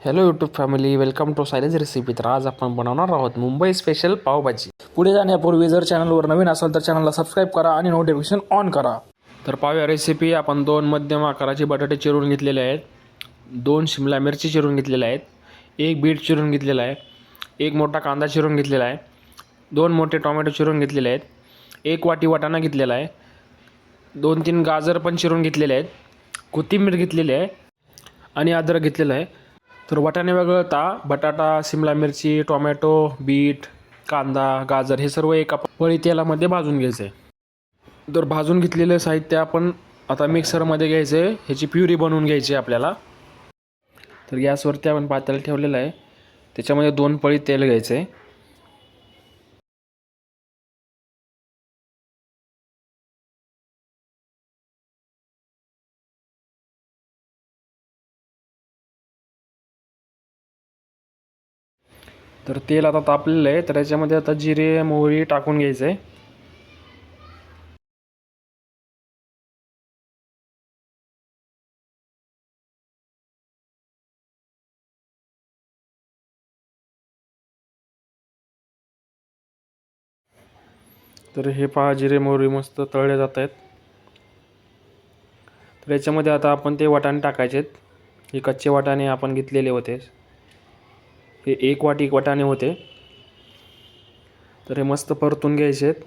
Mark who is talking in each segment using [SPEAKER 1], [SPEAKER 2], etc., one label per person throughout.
[SPEAKER 1] Hello YouTube family welcome to silage recipe तर आज आपण बनवणार आहोत मुंबई स्पेशल पावभाजी पुढे जाण्यापूर्वी जर चॅनलवर नवीन असाल तर चॅनलला सबस्क्राईब करा आणि नोटिफिकेशन ऑन करा. तर पाव्या रेसिपी आपण दोन मध्यम आकाराचे बटाटे चिरून घेतलेले आहेत. दोन शिमला मिरची चिरून घेतलेल्या आहेत. एक बीट चिरून घेतलेला आहे. एक मोठा कांदा चिरून घेतलेला आहे. दोन मोठे टोमॅटो चिरून घेतलेले आहेत. एक वाटी वाटाणा घेतलेला आहे. दोन तीन गाजर पण चिरून घेतलेले आहेत. कोथिंबीर घेतलेली आहे. आणि अद्रक घेतलेलं आहे. तर वाटाणे वगळता बटाटा सिमला मिरची टोमॅटो बीट कांदा गाजर हे सर्व एका पळी तेलामध्ये भाजून घ्यायचं. आहे तर भाजून घेतलेलं साहित्य आपण आता मिक्सरमध्ये घ्यायचं. आहे ह्याची प्युरी बनवून घ्यायची आहे आपल्याला. तर गॅसवरती आपण पातेलं ठेवलेलं आहे. त्याच्यामध्ये दोन पळी तेल घ्यायचं. आहे तर तेल आता तापलेलं आहे तर याच्यामध्ये आता जिरे मोहरी टाकून घ्यायचं आहे तर हे पहा जिरे मोहरी मस्त तळले जात आहेत. तर याच्यामध्ये आता आपण ते वाटाणे टाकायचे आहेत हे कच्चे वाटाणे आपण घेतलेले होते. हे एक वाटी वाटाणे होते. तर हे मस्त परतून घ्यायचे आहेत.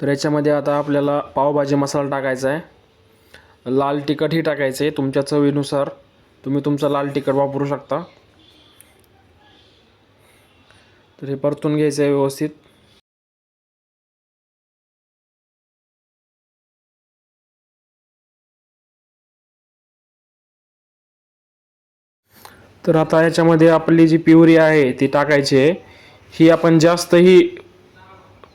[SPEAKER 1] तर याच्यामध्ये आता आपल्याला पावभाजी मसाला टाकायचा आहे. लाल तिखटही टाकायचं आहे तुमच्या चवीनुसार. तुम्ही तुमचं लाल तिखट वापरू शकता. तर हे परतून घ्यायचं आहे व्यवस्थित. तर आता याच्यामध्ये आपली जी प्युरी आहे ती टाकायची आहे. ही आपण जास्तही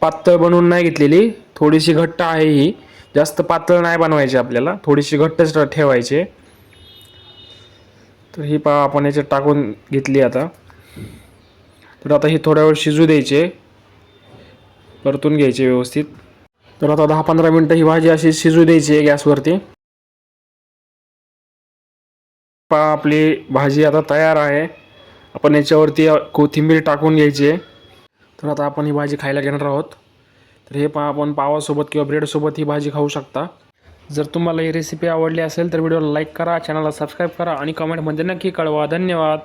[SPEAKER 1] पातळ बनवून नाही घेतलेली. थोडीशी घट्ट आहे ही. जास्त पातळ नाही बनवायची आपल्याला. थोडीशी घट्टच ठेवायची. तर ही पहा आपण याच्यात टाकून घेतली आता. तर आता ही थोड्या वेळ शिजू द्यायचे. परतून घ्यायचे व्यवस्थित. तर आता दहा पंधरा मिनटं ही भाजी अशी शिजू द्यायची आहे गॅसवरती. पहा आपली भाजी आता तयार आहे. आपण याच्यावरती कोथिंबीर टाकून घ्यायची. आहे तर आता आपण ही भाजी खायला घेणार आहोत. तर हे पहा आपण पावासोबत किंवा ब्रेडसोबत ही भाजी खाऊ शकता. जर तुम्हाला ही रेसिपी आवडली असेल तर व्हिडिओला लाईक करा चॅनलला सबस्क्राईब करा आणि कमेंटमध्ये नक्की कळवा. धन्यवाद.